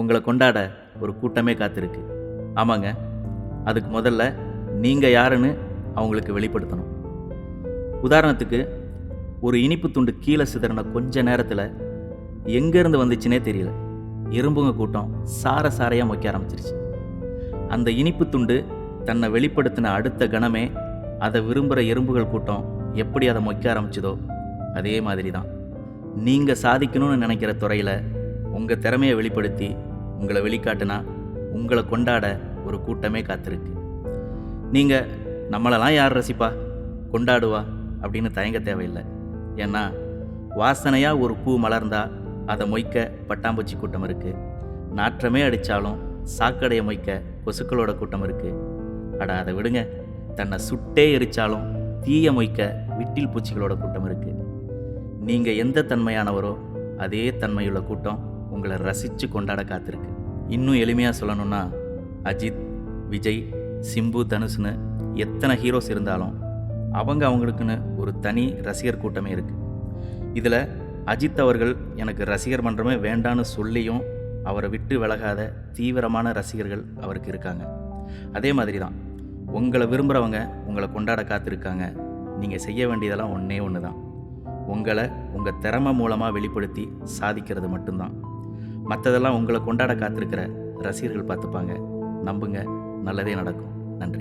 உங்களை கொண்டாட ஒரு கூட்டமே காத்திருக்கு. ஆமாங்க அதுக்கு முதல்ல நீங்கள் யாருன்னு அவங்களுக்கு வெளிப்படுத்தணும். உதாரணத்துக்கு ஒரு இனிப்பு துண்டு கீழே சிதறின கொஞ்ச நேரத்தில் எங்கேருந்து வந்துச்சுனே தெரியல. எறும்புங்க கூட்டம் சார சாரையாக மொக்க ஆரம்பிச்சிருச்சு. அந்த இனிப்பு துண்டு தன்னை வெளிப்படுத்தின அடுத்த கணமே அதை விரும்புகிற எறும்புகள் கூட்டம் எப்படி அதை மொக்க ஆரம்பிச்சதோ அதே மாதிரி தான் நீங்கள் சாதிக்கணும்னு நினைக்கிற துறையில் உங்கள் திறமையை வெளிப்படுத்தி உங்களை வெளிக்காட்டுனா உங்களை கொண்டாட ஒரு கூட்டமே காத்திருக்கு. நீங்கள் நம்மளெல்லாம் யார் ரசிப்பா? கொண்டாடுவா அப்படின்னு தயங்க தேவையில்லை. ஏன்னா வாசனையாக ஒரு பூ மலர்ந்தா அதை மொய்க்க பட்டாம்பூச்சி கூட்டம் இருக்குது நாற்றமே அடித்தாலும் சாக்கடையை மொய்க்க கொசுக்களோட கூட்டம் இருக்குது அட அதை விடுங்க. தன்னை சுட்டே எரிச்சாலும் தீய மொய்க்க விட்டில் பூச்சிகளோட கூட்டம் இருக்குது நீங்கள் எந்த தன்மையானவரோ அதே தன்மையுள்ள கூட்டம் உங்களை ரசித்து கொண்டாட காத்திருக்கு. இன்னும் எளிமையாக சொல்லணும்னா அஜித் விஜய் சிம்பு தனுஷ்னு எத்தனை ஹீரோஸ் இருந்தாலும் அவங்க அவங்களுக்குன்னு ஒரு தனி ரசிகர் கூட்டமே இருக்குது இதில் அஜித் அவர்கள் எனக்கு ரசிகர் மன்றமே வேண்டான்னு சொல்லியும் அவரை விட்டு விலகாத தீவிரமான ரசிகர்கள் அவருக்கு இருக்காங்க. அதே மாதிரி தான் உங்களை விரும்புகிறவங்க உங்களை கொண்டாட காத்திருக்காங்க. நீங்கள் செய்ய வேண்டியதெல்லாம் ஒன்றே ஒன்று தான் உங்களை உங்கள் திறமை மூலமாக வெளிப்படுத்தி சாதிக்கிறது மட்டும்தான். மற்றதெல்லாம் உங்களை கொண்டாட காத்திருக்கிற ரசிகர்கள் பார்த்துப்பாங்க. நம்புங்க. நல்லதே நடக்கும். நன்றி.